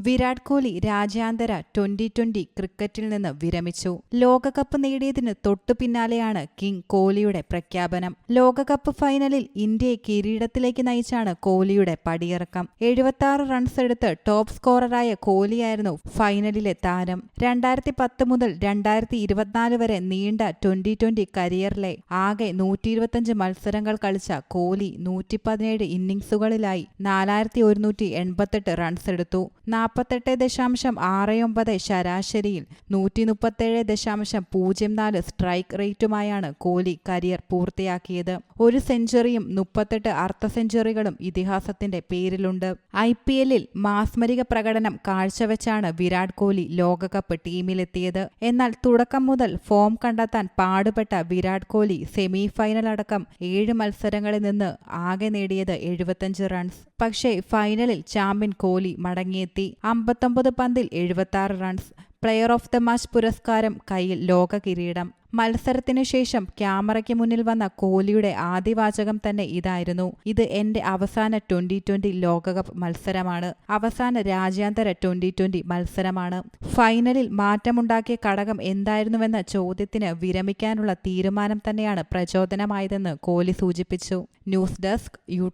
വിരാട് കോഹ്ലി രാജ്യാന്തര twenty twenty ക്രിക്കറ്റിൽ നിന്ന് വിരമിച്ചു. ലോകകപ്പ് നേടിയതിന് തൊട്ടു പിന്നാലെയാണ് കിങ് കോഹ്ലിയുടെ പ്രഖ്യാപനം. ലോകകപ്പ് ഫൈനലിൽ ഇന്ത്യയെ കിരീടത്തിലേക്ക് നയിച്ചാണ് കോഹ്ലിയുടെ പടിയിറക്കം. എഴുപത്തി റൺസ് എടുത്ത് ടോപ്പ് സ്കോററായ കോഹ്ലിയായിരുന്നു ഫൈനലിലെ താരം. രണ്ടായിരത്തി പത്ത് മുതൽ രണ്ടായിരത്തി ഇരുപത്തിനാല് വരെ നീണ്ട ട്വന്റി ട്വന്റി കരിയറിലെ ആകെ നൂറ്റി ഇരുപത്തിയഞ്ച് മത്സരങ്ങൾ കളിച്ച കോഹ്ലി നൂറ്റി പതിനേഴ് ഇന്നിംഗ്സുകളിലായി നാലായിരത്തി ഒരുന്നൂറ്റി എൺപത്തെട്ട് റൺസ് എടുത്തു. നാൽപ്പത്തെട്ട് ദശാംശം ആറ് ഒമ്പത് ശരാശരിയിൽ നൂറ്റി മുപ്പത്തേഴ് ദശാംശം പൂജ്യം നാല് സ്ട്രൈക്ക് റേറ്റുമായാണ് കോഹ്ലി കരിയർ പൂർത്തിയാക്കിയത്. ഒരു സെഞ്ചുറിയും മുപ്പത്തെട്ട് അർദ്ധ സെഞ്ചുറികളും ഇതിഹാസത്തിന്റെ പേരിലുണ്ട്. ഐ പി എല്ലിൽ മാസ്മരിക പ്രകടനം കാഴ്ചവെച്ചാണ് വിരാട് കോഹ്ലി ലോകകപ്പ് ടീമിലെത്തിയത്. എന്നാൽ തുടക്കം മുതൽ ഫോം കണ്ടെത്താൻ പാടുപെട്ട വിരാട് കോഹ്ലി സെമി ഫൈനൽ അടക്കം ഏഴ് മത്സരങ്ങളിൽ നിന്ന് ആകെ നേടിയത് എഴുപത്തഞ്ച് റൺസ്. പക്ഷേ ഫൈനലിൽ ചാമ്പ്യൻ കോഹ്ലി മടങ്ങിയെത്തി. അമ്പത്തൊമ്പത് പന്തിൽ എഴുപത്തി runs player of the match പുരസ്കാരം കയ്യിൽ ലോക കിരീടം മത്സരത്തിനു ശേഷം ക്യാമറയ്ക്ക് മുന്നിൽ വന്ന കോഹ്ലിയുടെ ആദ്യ വാചകം തന്നെ ഇതായിരുന്നു. ഇത് എന്റെ അവസാന ട്വന്റി ട്വന്റി ലോകകപ്പ് മത്സരമാണ്. അവസാന രാജ്യാന്തര ട്വന്റി ട്വന്റി മത്സരമാണ്. ഫൈനലിൽ മാറ്റമുണ്ടാക്കിയ ഘടകം എന്തായിരുന്നുവെന്ന ചോദ്യത്തിന് വിരമിക്കാനുള്ള തീരുമാനം തന്നെയാണ് പ്രചോദനമായതെന്ന് കോഹ്ലി സൂചിപ്പിച്ചു. News desk U